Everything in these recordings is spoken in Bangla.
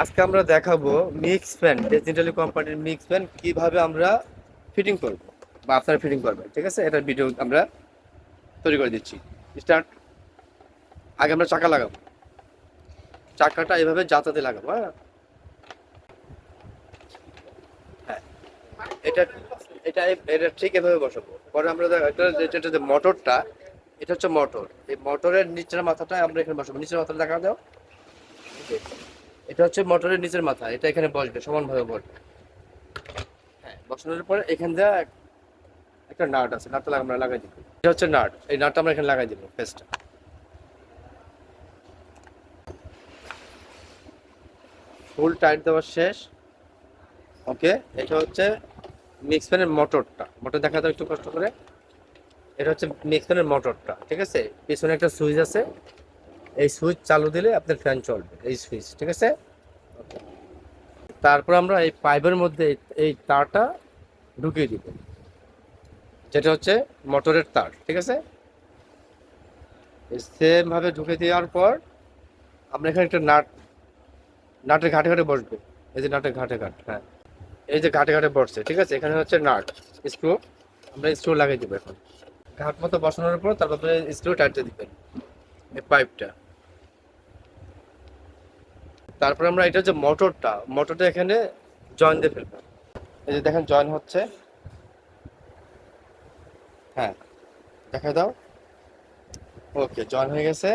আজকে আমরা দেখাবো মিক্স ফ্যান ডেজিটালি কোম্পানির মিক্স ফ্যান কীভাবে আমরা ফিটিং করব বা আপনারা ফিটিং করবেন, ঠিক আছে? এটার ভিডিও আমরা তৈরি করে দিচ্ছি। স্টার্ট আগে আমরা চাকা লাগাবো। চাকাটা এভাবে যাতাতে লাগাবো হ্যাঁ? হ্যাঁ। এটা এটা এটা ঠিক এভাবে বসাবো। পরে আমরা এটা যে মোটরটা এটা হচ্ছে মোটর এই মোটরের নিচের মাথাটা আমরা এখানে বসাবো। নিচের মাথাটা দেখা দাও। এটা হচ্ছে মোটরের নিচের মাথা, এটা এখানে বসবে, সমানভাবে বসবে। হ্যাঁ বসানোর পরে এখান দিয়ে একটা নাট আছে, নাটটা আমরা লাগাই দিব। এটা হচ্ছে নাট, এই নাটটা আমরা এখানে লাগাই দিব ফেসটা ফুল টাইট দেওয়া শেষ। ওকে, এটা হচ্ছে মিক্স ফ্যানের মোটরটা। মোটর দেখা দাও একটু কষ্ট করে। এটা হচ্ছে মিক্স ফ্যানের মোটরটা, ঠিক আছে? পিছনে একটা সুইচ আছে। এই সুইচ চালু দিলে আপনার ফ্যান চলবে, এই সুইচ, ঠিক আছে? তারপর আমরা এই পাইপের মধ্যে এই- তারটা ঢুকিয়ে দিব, যেটা হচ্ছে মোটরের তার, ঠিক আছে? সেম ভাবে ঢুকে দেওয়ার পর আমরা এখানে একটা নাট, নাটের ঘাটে ঘাটে বসবে, এই যে নাটের ঘাটে ঘাট হ্যাঁ। এই যে ঘাটে ঘাটে বসছে, ঠিক আছে? এখানে হচ্ছে নাট স্ক্রু আমরা স্ক্রু লাগিয়ে দিব এখন। ঘাট মতো বসানোর পর তারপরে স্ক্রু টাইটে দিবেন, এই পাইপটা তারপরে আমরা এটা যে মোটরটা মোটরটা এখানে জয়েন দিয়ে ফেলব। এই যে দেখেন জয়েন হচ্ছে। হ্যাঁ দেখা দাও। ওকে জয়েন হয়ে গেছে।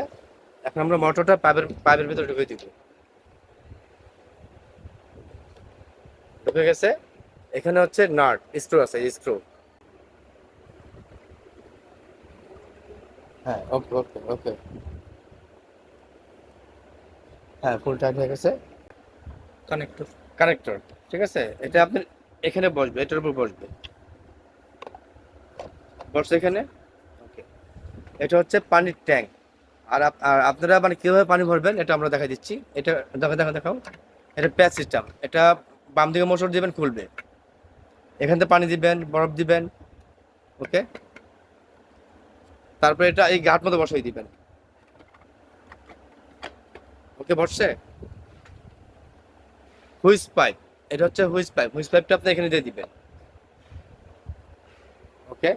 এখন আমরা মোটরটা পাইপের পাইপের ভিতরে ঢুকে দিব। ঢুকে গেছে। এখানে হচ্ছে নাট স্ক্রু আছে স্ক্রু হ্যাঁ ওকে ওকে ওকে হ্যাঁ ফুল টাইট হয়ে গেছে। কানেক্টর কানেক্টর ঠিক আছে? এটা আপনি এখানে বসবে, এটার উপর বসবে। বসছে এখানে? ওকে এটা হচ্ছে পানির ট্যাঙ্ক। আর আর আপনারা মানে কীভাবে পানি ভরবেন, এটা আমরা দেখা দিচ্ছি। এটা দেখা দেখা দেখাও। এটা প্যাচ সিস্টেম। এটা বাম দিকে মোটর দিবেন, খুলবে। এখান থেকে পানি দিবেন, বরফ দিবেন ওকে তারপরে এটা এই ঘাট মতো বসাই দিবেন। ওকে বসছে হুইস পাইপ। এটা হচ্ছে হুইস পাইপ। হুইস পাইপটা আপনি এখানে দিয়ে দিবেন। ওকে?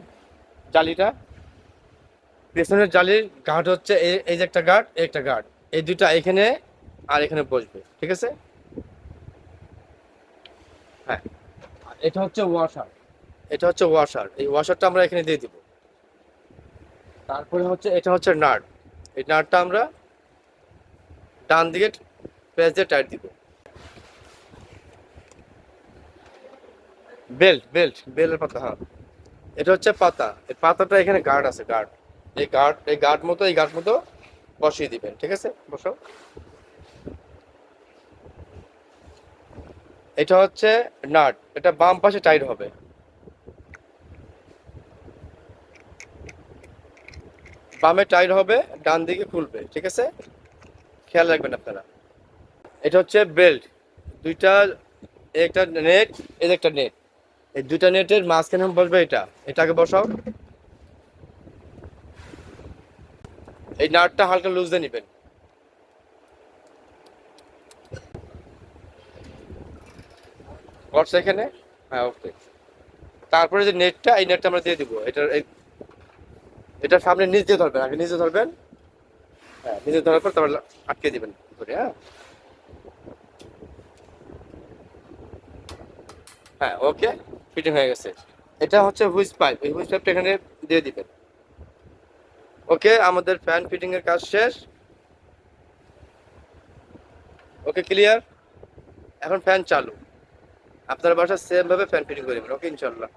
জালিটা? পেছনের জালির গার্ড হচ্ছে এই যে একটা গার্ড একটা গার্ড এই দুইটা এখানে আর এখানে বসবে। ঠিক আছে? হ্যাঁ। এটা হচ্ছে ওয়াশার। এটা হচ্ছে ওয়াশার। এই ওয়াশারটা আমরা এখানে দিয়ে দিব। তারপরে হচ্ছে, এটা হচ্ছে নাট। এই নাটটা আমরা ডান দিকে পেঁচ দিয়ে টাইট দিব। বেল্ট বেল্ট বেলের পাতা হ্যাঁ। এটা হচ্ছে পাতা। এই পাতাটা এখানে গার্ড আছে গার্ড এই গার্ড এই গার্ড মতো এই গার্ড মতো বসিয়ে দিবেন ঠিক আছে? বসো। এটা হচ্ছে নাট এটা বাম পাশে টাইট হবে। বামে টাইট হবে ডান দিকে খুলবে ঠিক আছে? খেয়াল রাখবেন আপনারা। এটা হচ্ছে বেল্ট। দুইটা, একটা নেট এর একটা নেট। এই দুইটা নেটের মাঝখানে বসবে এটা। এটাকে বসাও। এই নাটটা হালকা লুজ দিয়ে নেবেন। এখানে? হ্যাঁ ওকে। তারপরে যে নেটটা, এই নেটটা আমরা দিয়ে দিব। এটার এটা সামনে নিচ দিয়ে ধরবেন, আগে নিচে ধরবেন। হ্যাঁ নিচে ধরার পর তারপর আটকে দিবেন ধরে হ্যাঁ? হ্যাঁ ওকে ফিটিং হয়ে গেছে। এটা হচ্ছে হুইস পাইপ, এই হুইস পাইপটা এখানে দিয়ে দিবেন। ওকে, আমাদের ফ্যান ফিটিং এর কাজ শেষ। ওকে ক্লিয়ার এখন ফ্যান চালু। আপনার বাসা সেম ভাবে ফ্যান ফিটিং করে দেবেন ওকে ইনশাল্লাহ